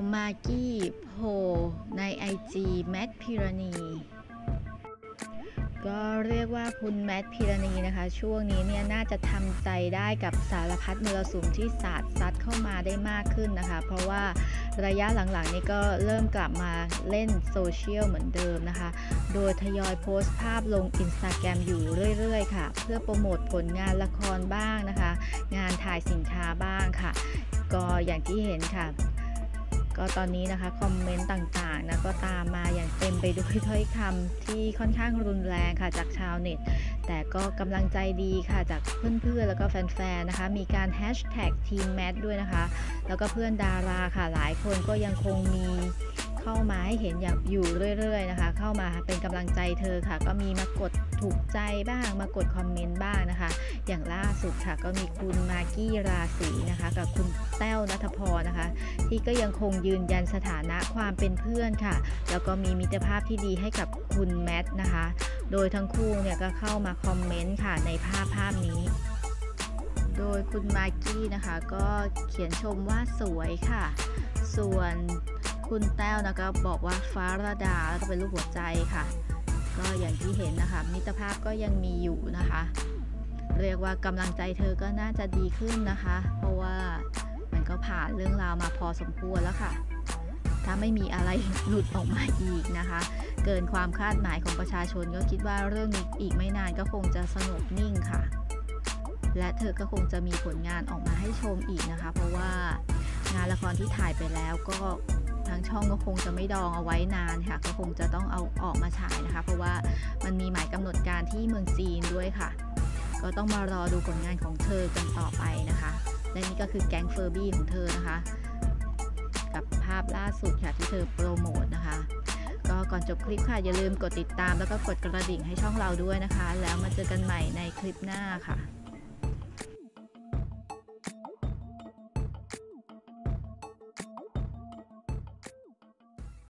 ผมมากกี้โผล่ใน IG แมทพิรณี ก็เรียกว่าคุณแมทพิรณีนะคะ ช่วงนี้เนี่ยน่าจะทำใจได้กับสารพัดมรสุมที่สาดซัดเข้ามาได้มากขึ้นนะคะ เพราะว่าระยะหลังๆนี้ก็เริ่มกลับมาเล่นโซเชียลเหมือนเดิมนะคะ โดยทยอยโพสต์ภาพลงอินสตาแกรมอยู่เรื่อยๆ ค่ะ เพื่อโปรโมทผลงานละครบ้างนะคะ งานถ่ายสินค้าบ้างค่ะ ก็อย่างที่เห็นค่ะ ก็ตอนนี้นะคะคอมเมนต์ต่างๆนะก็ตามมาอย่างเต็มไปด้วยถ้อยคำที่ค่อนข้างรุนแรงค่ะจากชาวเน็ต แต่ก็กำลังใจดีค่ะจากเพื่อนๆแล้วก็แฟนๆนะคะ มีการแฮชแท็กทีมแมทด้วยนะคะ แล้วก็เพื่อนดาราค่ะหลายคนก็ยังคงมี เข้ามาให้เห็นอย่างอยู่เรื่อย ๆ นะคะ เข้ามาเป็นกำลังใจเธอค่ะ ก็มีมากดถูกใจบ้าง มากดคอมเมนต์บ้างนะคะ อย่างล่าสุดค่ะก็มีคุณมากกี้ราศีนะคะ กับคุณแต้วนัทพรนะคะ ที่ก็ยังคงยืนยันสถานะความเป็นเพื่อนค่ะ แล้วก็มีมิตรภาพที่ดีให้กับคุณแมทนะคะ โดยทั้งคู่เนี่ยก็เข้ามาคอมเมนต์ค่ะในภาพภาพนี้โดยคุณมากกี้นะคะก็เขียนชมว่าสวยค่ะ ส่วน คุณแต้วนะคะบอกว่าฟ้าระดาแล้วก็เป็นรูปหัวใจค่ะ ก็อย่างที่เห็นนะคะ มิตรภาพก็ยังมีอยู่นะคะ เรียกว่ากำลังใจเธอก็น่าจะดีขึ้นนะคะ เพราะว่ามันก็ผ่านเรื่องราวมาพอสมควรแล้วค่ะ ถ้าไม่มีอะไรหลุดออกมาอีกนะคะ เกินความคาดหมายของประชาชนก็คิดว่าเรื่องนี้อีกไม่นานก็คงจะสงบนิ่งค่ะ และเธอก็คงจะมีผลงานออกมาให้ชมอีกนะคะ เพราะว่างานละครที่ถ่ายไปแล้วก็ ทางช่องก็คงจะไม่ดองเอาไว้นานค่ะ ก็คงจะต้องเอาออกมาฉายนะคะ เพราะว่ามันมีหมายกำหนดการที่เมืองจีนด้วยค่ะ ก็ต้องมารอดูผลงานของเธอกันต่อไปนะคะ และนี่ก็คือแก๊งเฟอร์บี้ของเธอนะคะ กับภาพล่าสุดค่ะที่เธอโปรโมทนะคะก็ก่อนจบคลิปค่ะ อย่าลืมกดติดตามแล้วก็กดกระดิ่งให้ช่องเราด้วยนะคะ แล้วมาเจอกันใหม่ในคลิปหน้าค่ะ